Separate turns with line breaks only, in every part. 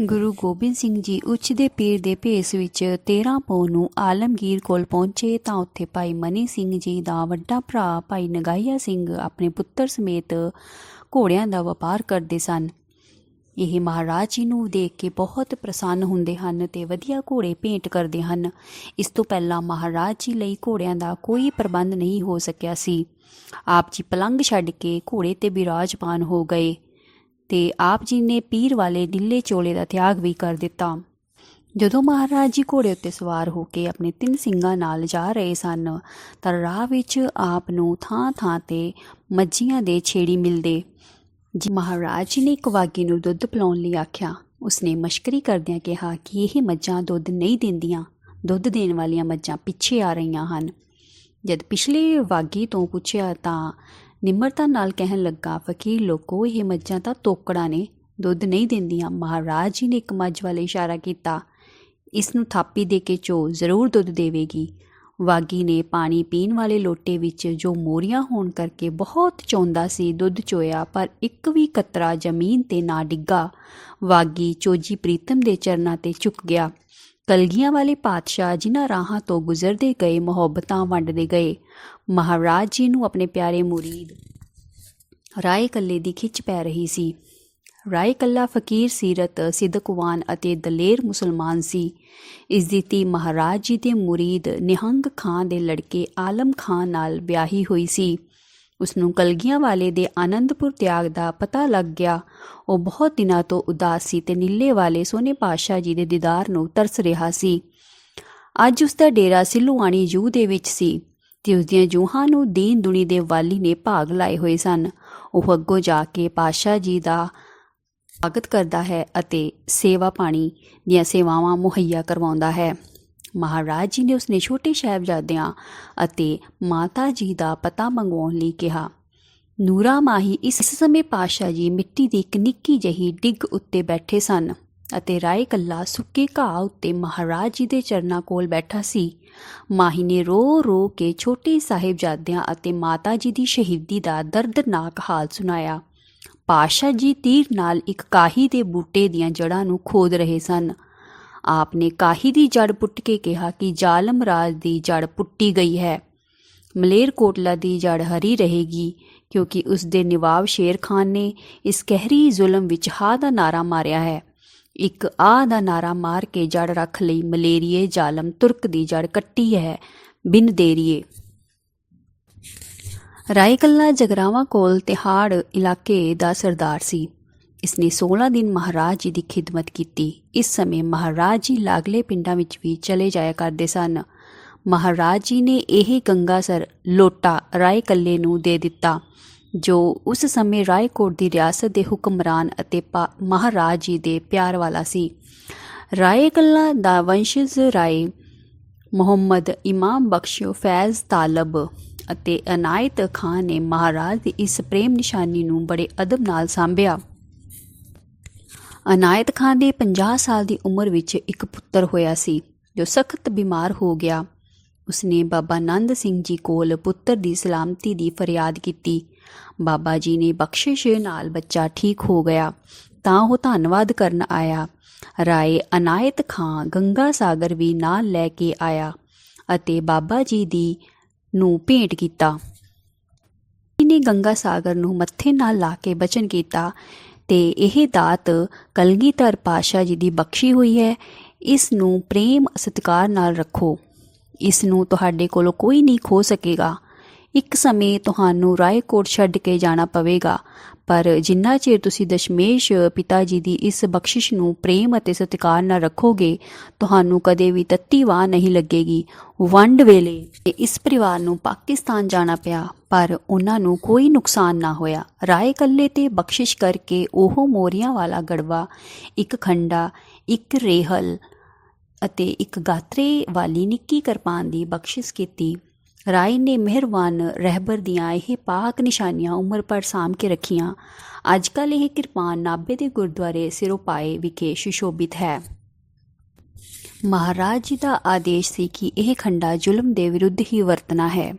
ਗੁਰੂ ਗੋਬਿੰਦ ਸਿੰਘ ਜੀ ਉੱਚ ਦੇ ਪੀਰ ਦੇ ਭੇਸ ਵਿੱਚ 13 ਪੌ ਨੂੰ ਆਲਮਗੀਰ ਕੋਲ ਪਹੁੰਚੇ ਤਾਂ ਉੱਥੇ ਭਾਈ ਮਨੀ ਸਿੰਘ ਜੀ ਦਾ ਵੱਡਾ ਭਰਾ ਭਾਈ ਨਗਾਈਆ ਸਿੰਘ ਆਪਣੇ ਪੁੱਤਰ ਸਮੇਤ ਘੋੜਿਆਂ ਦਾ ਵਪਾਰ ਕਰਦੇ ਸਨ। ਇਹ ਮਹਾਰਾਜ ਜੀ ਨੂੰ ਦੇਖ ਕੇ ਬਹੁਤ ਪ੍ਰਸੰਨ ਹੁੰਦੇ ਹਨ ਤੇ ਵਧੀਆ ਘੋੜੇ ਭੇਂਟ ਕਰਦੇ ਹਨ। ਇਸ ਤੋਂ ਪਹਿਲਾਂ ਮਹਾਰਾਜ ਜੀ ਲਈ ਘੋੜਿਆਂ ਦਾ ਕੋਈ ਪ੍ਰਬੰਧ ਨਹੀਂ ਹੋ ਸਕਿਆ ਸੀ। ਆਪ ਜੀ ਪਲੰਗ ਛੱਡ ਕੇ ਘੋੜੇ ਤੇ ਬਿਰਾਜਮਾਨ ਹੋ ਗਏ। ਤੇ ਆਪ ਜੀ ਨੇ ਪੀਰ ਵਾਲੇ ਨੀਲੇ ਚੋਲੇ ਦਾ ਤਿਆਗ ਵੀ ਕਰ ਦਿੱਤਾ। ਜਦੋਂ ਮਹਾਰਾਜ ਜੀ ਘੋੜੇ ਉੱਤੇ ਸਵਾਰ ਹੋ ਕੇ ਆਪਣੇ ਤਿੰਨ ਸਿੰਘਾਂ ਨਾਲ ਜਾ ਰਹੇ ਸਨ, ਤਾਂ ਰਾਹ ਵਿੱਚ ਆਪ ਨੂੰ ਥਾਂ-ਥਾਂ ਤੇ ਮੱਝੀਆਂ ਦੇ ਛੇੜੀ ਮਿਲਦੇ। ਜੀ ਮਹਾਰਾਜ ਜੀ ਨੇ ਇੱਕ ਵਾਗੀ ਨੂੰ ਦੁੱਧ ਪਿਲਾਉਣ ਲਈ ਆਖਿਆ। ਉਸਨੇ ਮਸ਼ਕਰੀ ਕਰਦਿਆਂ ਕਿਹਾ ਕਿ ਇਹ ਮੱਝਾਂ ਦੁੱਧ ਨਹੀਂ ਦਿੰਦੀਆਂ। ਦੁੱਧ ਦੇਣ ਵਾਲੀਆਂ ਮੱਝਾਂ ਪਿੱਛੇ ਆ ਰਹੀਆਂ ਹਨ। ਜਦ ਪਿਛਲੇ ਵਾਗੀ ਤੋਂ ਪੁੱਛਿਆ ਤਾਂ ਨਿਮਰਤਾ ਨਾਲ ਕਹਿਣ ਲੱਗਾ, ਫਕੀਰ ਲੋਕੋ, ਇਹ ਮੱਝਾਂ ਤਾਂ ਤੋਕੜਾਂ ਨੇ। ਦੁੱਧ ਨਹੀਂ ਦਿੰਦੀਆਂ। ਮਹਾਰਾਜ ਜੀ ਨੇ ਇੱਕ ਮੱਝ ਵੱਲ ਇਸ਼ਾਰਾ ਕੀਤਾ। ਇਸ ਨੂੰ ਥਾਪੀ ਦੇ ਕੇ ਚੋ ਜ਼ਰੂਰ ਦੁੱਧ ਦੇਵੇਗੀ। ਵਾਗੀ ਨੇ ਪਾਣੀ ਪੀਣ ਵਾਲੇ ਲੋਟੇ ਵਿੱਚ ਜੋ ਮੋਰੀਆਂ ਹੋਣ ਕਰਕੇ ਬਹੁਤ ਚੌਂਦਾ ਸੀ, ਦੁੱਧ ਚੋਇਆ, ਪਰ ਇੱਕ ਵੀ ਕਤਰਾ ਜ਼ਮੀਨ ਤੇ ਨਾ ਡਿੱਗਾ। ਵਾਗੀ ਚੋਜੀ ਪ੍ਰੀਤਮ ਦੇ ਚਰਨਾਂ ਤੇ ਝੁਕ ਗਿਆ। ਕਲਗੀਆਂ ਵਾਲੇ ਪਾਤਸ਼ਾਹ ਜਿਨ੍ਹਾਂ ਰਾਹਾਂ ਤੋਂ ਗੁਜ਼ਰਦੇ ਗਏ, ਮੁਹੱਬਤਾਂ ਵੰਡਦੇ ਗਏ। ਮਹਾਰਾਜ ਜੀ ਨੂੰ ਆਪਣੇ ਪਿਆਰੇ ਮੁਰੀਦ ਰਾਏ ਕੱਲੇ ਦੀ ਖਿੱਚ ਪੈ ਰਹੀ ਸੀ। ਰਾਏ ਕੱਲਾ ਫਕੀਰ ਸੀਰਤ ਸਿੱਧਕਵਾਨ ਅਤੇ ਦਲੇਰ ਮੁਸਲਮਾਨ ਸੀ। ਇਸ ਦੀ ਧੀ ਮਹਾਰਾਜ ਜੀ ਦੇ ਮੁਰੀਦ ਨਿਹੰਗ ਖਾਨ ਦੇ ਲੜਕੇ ਆਲਮ ਖਾਨ ਨਾਲ ਵਿਆਹੀ ਹੋਈ ਸੀ। ਉਸ ਨੂੰ ਕਲਗੀਆਂ ਵਾਲੇ ਦੇ ਆਨੰਦਪੁਰ ਤਿਆਗ ਦਾ ਪਤਾ ਲੱਗ ਗਿਆ। ਉਹ ਬਹੁਤ ਦਿਨਾਂ ਤੋਂ ਉਦਾਸ ਸੀ ਤੇ ਨੀਲੇ ਵਾਲੇ ਸੋਨੇ ਪਾਤਸ਼ਾਹ ਜੀ ਦੇ ਦੀਦਾਰ ਨੂੰ ਤਰਸ ਰਿਹਾ ਸੀ। ਅੱਜ ਉਸ ਦਾ ਡੇਰਾ ਸਿੱਲੂਆਣੀ ਜੂ ਦੇ ਵਿੱਚ ਸੀ ਤੇ ਉਸ ਦੀਆਂ ਜੂਹਾਂ ਨੂੰ ਦੀਨ ਦੁਨੀ ਦੇ ਵਾਲੀ ਨੇ ਭਾਗ ਲਾਏ ਹੋਏ ਸਨ। ਉਹ ਅੱਗੋਂ ਜਾ ਕੇ ਪਾਤਸ਼ਾਹ ਜੀ ਦਾ ਸਵਾਗਤ ਕਰਦਾ ਹੈ ਅਤੇ ਸੇਵਾ ਪਾਣੀ ਦੀਆਂ ਸੇਵਾਵਾਂ ਮੁਹੱਈਆ ਕਰਵਾਉਂਦਾ ਹੈ। ਮਹਾਰਾਜ ਜੀ ਨੇ ਉਸਨੇ ਛੋਟੇ ਸਾਹਿਬਜ਼ਾਦਿਆਂ ਅਤੇ ਮਾਤਾ ਜੀ ਦਾ ਪਤਾ ਮੰਗਵਾਉਣ ਲਈ ਕਿਹਾ। ਨੂਰਾ ਮਾਹੀ ਇਸ ਸਮੇਂ ਪਾਸ਼ਾ ਜੀ ਮਿੱਟੀ ਦੀ ਇੱਕ ਨਿੱਕੀ ਜਹੀ ਡਿੱਗ ਉੱਤੇ ਬੈਠੇ ਸਨ ਅਤੇ ਰਾਏ ਕੱਲਾ ਸੁੱਕੇ ਘਾਹ ਉੱਤੇ ਮਹਾਰਾਜ ਜੀ ਦੇ ਚਰਨਾਂ ਕੋਲ ਬੈਠਾ ਸੀ। ਮਾਹੀ ਨੇ ਰੋ ਰੋ ਕੇ ਛੋਟੇ ਸਾਹਿਬਜ਼ਾਦਿਆਂ ਅਤੇ ਮਾਤਾ ਜੀ ਦੀ ਸ਼ਹੀਦੀ ਦਾ ਦਰਦਨਾਕ ਹਾਲ ਸੁਣਾਇਆ। ਪਾਸ਼ਾ ਜੀ ਤੀਰ ਨਾਲ ਇੱਕ ਕਾਹੀ ਦੇ ਬੂਟੇ ਦੀਆਂ ਜੜਾਂ ਨੂੰ ਖੋਦ ਰਹੇ ਸਨ। ਆਪ ਨੇ ਕਾਹੀ ਦੀ ਜੜ ਪੁੱਟ ਕੇ ਕਿਹਾ ਕਿ ਜ਼ਾਲਮ ਰਾਜ ਦੀ ਜੜ ਪੁੱਟੀ ਗਈ ਹੈ। ਮਲੇਰ ਕੋਟਲਾ ਦੀ ਜੜ ਹਰੀ ਰਹੇਗੀ, ਕਿਉਂਕਿ ਉਸ ਦੇ ਨਵਾਬ ਸ਼ੇਰ ਖਾਨ ਨੇ ਇਸ ਕਹਿਰੀ ਜ਼ੁਲਮ ਵਿੱਚ ਹਾ ਦਾ ਨਾਰਾ ਮਾਰਿਆ ਹੈ। ਇੱਕ ਆ ਦਾ ਨਾਰਾ ਮਾਰ ਕੇ ਜੜ ਰੱਖ ਲਈ ਮਲੇਰੀਏ ਜ਼ਾਲਮ ਤੁਰਕ ਦੀ ਜੜ ਕੱਟੀ ਹੈ। ਬਿਨ ਦੇਰੀਏ। ਰਾਏਕੱਲਾ ਜਗਰਾਵਾਂ ਕੋਲ ਤਿਹਾੜ ਇਲਾਕੇ ਦਾ ਸਰਦਾਰ ਸੀ। ਇਸਨੇ 16 ਦਿਨ ਮਹਾਰਾਜ ਜੀ ਦੀ ਖਿਦਮਤ ਕੀਤੀ। ਇਸ ਸਮੇਂ ਮਹਾਰਾਜ ਜੀ ਲਾਗਲੇ ਪਿੰਡਾਂ ਵਿੱਚ ਵੀ ਚਲੇ ਜਾਇਆ ਕਰਦੇ ਸਨ। ਮਹਾਰਾਜ ਜੀ ਨੇ ਇਹ ਗੰਗਾਸਰ ਲੋਟਾ ਰਾਏ ਕੱਲੇ ਨੂੰ ਦੇ ਦਿੱਤਾ, ਜੋ ਉਸ ਸਮੇਂ ਰਾਏਕੋਟ ਦੀ ਰਿਆਸਤ ਦੇ ਹੁਕਮਰਾਨ ਅਤੇ ਮਹਾਰਾਜ ਜੀ ਦੇ ਪਿਆਰ ਵਾਲਾ ਸੀ। ਰਾਏ ਕੱਲਾ ਦਾ ਵੰਸ਼ਜ ਰਾਏ ਮੁਹੰਮਦ ਇਮਾਮ ਬਖਸ਼ੋ ਫੈਜ਼ ਤਾਲਬ ਅਤੇ ਅਨਾਇਤ ਖਾਨ ਨੇ ਮਹਾਰਾਜ ਦੀ ਇਸ ਪ੍ਰੇਮ ਨਿਸ਼ਾਨੀ ਨੂੰ ਬੜੇ ਅਦਬ ਨਾਲ ਸੰਭਿਆ। ਅਨਾਇਤ ਖਾਨ ਦੇ 50 ਸਾਲ ਦੀ ਉਮਰ ਵਿੱਚ ਇੱਕ ਪੁੱਤਰ ਹੋਇਆ ਸੀ, ਜੋ ਸਖਤ ਬਿਮਾਰ ਹੋ ਗਿਆ। ਉਸਨੇ ਬਾਬਾ ਨੰਦ ਸਿੰਘ ਜੀ ਕੋਲ ਪੁੱਤਰ ਦੀ ਸਲਾਮਤੀ ਦੀ ਫਰਿਆਦ ਕੀਤੀ। ਬਾਬਾ ਜੀ ਨੇ ਬਖਸ਼ਿਸ਼ ਨਾਲ ਬੱਚਾ ਠੀਕ ਹੋ ਗਿਆ, ਤਾਂ ਉਹ ਧੰਨਵਾਦ ਕਰਨ ਆਇਆ। ਰਾਏ ਅਨਾਇਤ ਖਾਂ ਗੰਗਾ ਸਾਗਰ ਵੀ ਨਾਲ ਲੈ ਕੇ ਆਇਆ ਅਤੇ ਬਾਬਾ ਜੀ ਦੀ ਨੂੰ ਭੇਟ ਕੀਤਾ। ਇਹਨੇ ਗੰਗਾ ਸਾਗਰ ਨੂੰ ਮੱਥੇ ਨਾਲ ਲਾ ਕੇ ਬਚਨ ਕੀਤਾ। ਤੇ ਇਹ ਦਾਤ ਕਲਗੀਧਰ ਪਾਸ਼ਾ ਜੀ ਦੀ ਬਖਸ਼ੀ ਹੋਈ ਹੈ। ਇਸ ਨੂੰ ਪ੍ਰੇਮ ਸਤਿਕਾਰ ਨਾਲ ਰੱਖੋ। ਇਸ ਨੂੰ ਤੁਹਾਡੇ ਕੋਲੋਂ ਕੋਈ ਨਹੀਂ ਖੋ ਸਕੇਗਾ। ਇੱਕ ਸਮੇਂ ਤੁਹਾਨੂੰ ਰਾਏਕੋਟ ਛੱਡ ਕੇ ਜਾਣਾ ਪਵੇਗਾ। ਪਰ ਜਿੰਨਾ ਚਿਰ ਤੁਸੀਂ ਦਸ਼ਮੇਸ਼ ਪਿਤਾ ਜੀ ਦੀ ਇਸ ਬਖਸ਼ਿਸ਼ ਨੂੰ ਪ੍ਰੇਮ ਅਤੇ ਸਤਿਕਾਰ ਨਾਲ ਰੱਖੋਗੇ, ਤੁਹਾਨੂੰ ਕਦੇ ਵੀ ਤੱਤੀ ਵਾਹ ਨਹੀਂ ਲੱਗੇਗੀ। ਵੰਡ ਵੇਲੇ ਇਸ ਪਰਿਵਾਰ ਨੂੰ ਪਾਕਿਸਤਾਨ ਜਾਣਾ ਪਿਆ, ਪਰ ਉਹਨਾਂ ਨੂੰ ਕੋਈ ਨੁਕਸਾਨ ਨਾ ਹੋਇਆ। ਰਾਏ ਕੱਲੇ ਤੇ ਬਖਸ਼ਿਸ਼ ਕਰਕੇ ਉਹ ਮੋਰੀਆਂ ਵਾਲਾ ਗੜਵਾ, ਇੱਕ ਖੰਡਾ, ਇੱਕ ਰੇਹਲ ਅਤੇ ਇੱਕ ਗਾਤਰੇ ਵਾਲੀ ਨਿੱਕੀ ਕਿਰਪਾਨ ਦੀ ਬਖਸ਼ਿਸ਼ ਕੀਤੀ। ਰਾਏ ਨੇ ਮਿਹਰਬਾਨ ਰਹਿਬਰ ਦੀਆਂ ਇਹ ਪਾਕ ਨਿਸ਼ਾਨੀਆਂ ਉਮਰ ਪਰ ਸਾਮ ਕੇ ਰੱਖੀਆਂ। ਅੱਜ ਕੱਲ ਇਹ ਕਿਰਪਾਨ ਨਾਬੇ ਦੇ ਗੁਰਦੁਆਰੇ ਸਿਰੋਪਾਏ ਵਿਖੇ ਸੁਸ਼ੋਭਿਤ ਹੈ। ਮਹਾਰਾਜ ਜੀ ਦਾ ਆਦੇਸ਼ ਸੀ ਕਿ ਇਹ ਖੰਡਾ ਜ਼ੁਲਮ ਦੇ ਵਿਰੁੱਧ ਹੀ ਵਰਤਣਾ ਹੈ,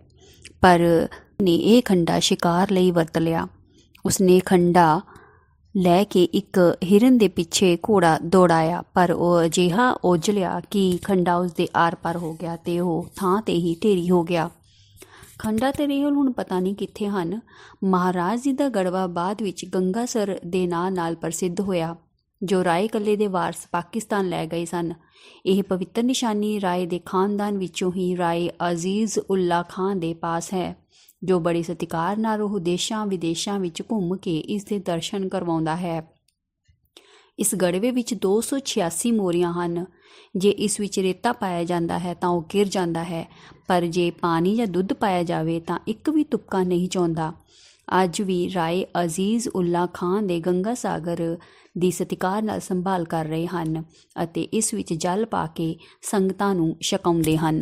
ਪਰ ਨੇ ਇਹ ਖੰਡਾ ਸ਼ਿਕਾਰ ਲਈ ਵਰਤ ਲਿਆ। ਉਸਨੇ ਖੰਡਾ ਲੈ ਕੇ ਇੱਕ ਹਿਰਨ ਦੇ ਪਿੱਛੇ ਘੋੜਾ ਦੌੜਾਇਆ, ਪਰ ਉਹ ਅਜਿਹਾ ਉਜਲਿਆ ਕਿ ਖੰਡਾ ਉਸ ਦੇ ਆਰ-ਪਾਰ ਹੋ ਗਿਆ ਤੇ ਉਹ ਥਾਂ ਤੇ ਹੀ ਢੇਰੀ ਹੋ ਗਿਆ। ਖੰਡਾ ਤੇ ਰੇਹਲ ਹੁਣ ਪਤਾ ਨਹੀਂ ਕਿੱਥੇ ਹਨ। ਮਹਾਰਾਜ ਜੀ ਦਾ ਗੜਵਾ ਬਾਅਦ ਵਿੱਚ ਗੰਗਾਸਰ ਦੇ ਨਾਂ ਨਾਲ ਪ੍ਰਸਿੱਧ ਹੋਇਆ, ਜੋ ਰਾਏ ਕੱਲੇ ਦੇ ਵਾਰਸ ਪਾਕਿਸਤਾਨ ਲੈ ਗਏ ਸਨ। ਇਹ ਪਵਿੱਤਰ ਨਿਸ਼ਾਨੀ ਰਾਏ ਦੇ ਖਾਨਦਾਨ ਵਿੱਚੋਂ ਹੀ ਰਾਏ ਅਜ਼ੀਜ਼ ਉੱਲਾ ਖਾਨ ਦੇ ਪਾਸ ਹੈ। ਜੋ ਬੜੇ ਸਤਿਕਾਰ ਨਾਲ ਉਹ ਦੇਸ਼ਾਂ ਵਿਦੇਸ਼ਾਂ ਵਿੱਚ ਘੁੰਮ ਕੇ ਇਸ ਦੇ ਦਰਸ਼ਨ ਕਰਵਾਉਂਦਾ ਹੈ। ਇਸ ਗੜਵੇ ਵਿੱਚ 286 ਮੋਰੀਆਂ ਹਨ। ਜੇ ਇਸ ਵਿੱਚ ਰੇਤਾ ਪਾਇਆ ਜਾਂਦਾ ਹੈ ਤਾਂ ਉਹ ਗਿਰ ਜਾਂਦਾ ਹੈ। ਪਰ ਜੇ ਪਾਣੀ ਜਾਂ ਦੁੱਧ ਪਾਇਆ ਜਾਵੇ ਤਾਂ ਇੱਕ ਵੀ ਤੁਪਕਾ ਨਹੀਂ ਚੌਂਦਾ। ਅੱਜ ਵੀ ਰਾਏ ਅਜ਼ੀਜ਼ ਉੱਲਾ ਖਾਨ ਦੇ ਗੰਗਾ ਸਾਗਰ ਦੀ ਸਤਿਕਾਰ ਨਾਲ ਸੰਭਾਲ ਕਰ ਰਹੇ ਹਨ ਅਤੇ ਇਸ ਵਿੱਚ ਜਲ ਪਾ ਕੇ ਸੰਗਤਾਂ ਨੂੰ ਛਕਾਉਂਦੇ ਹਨ।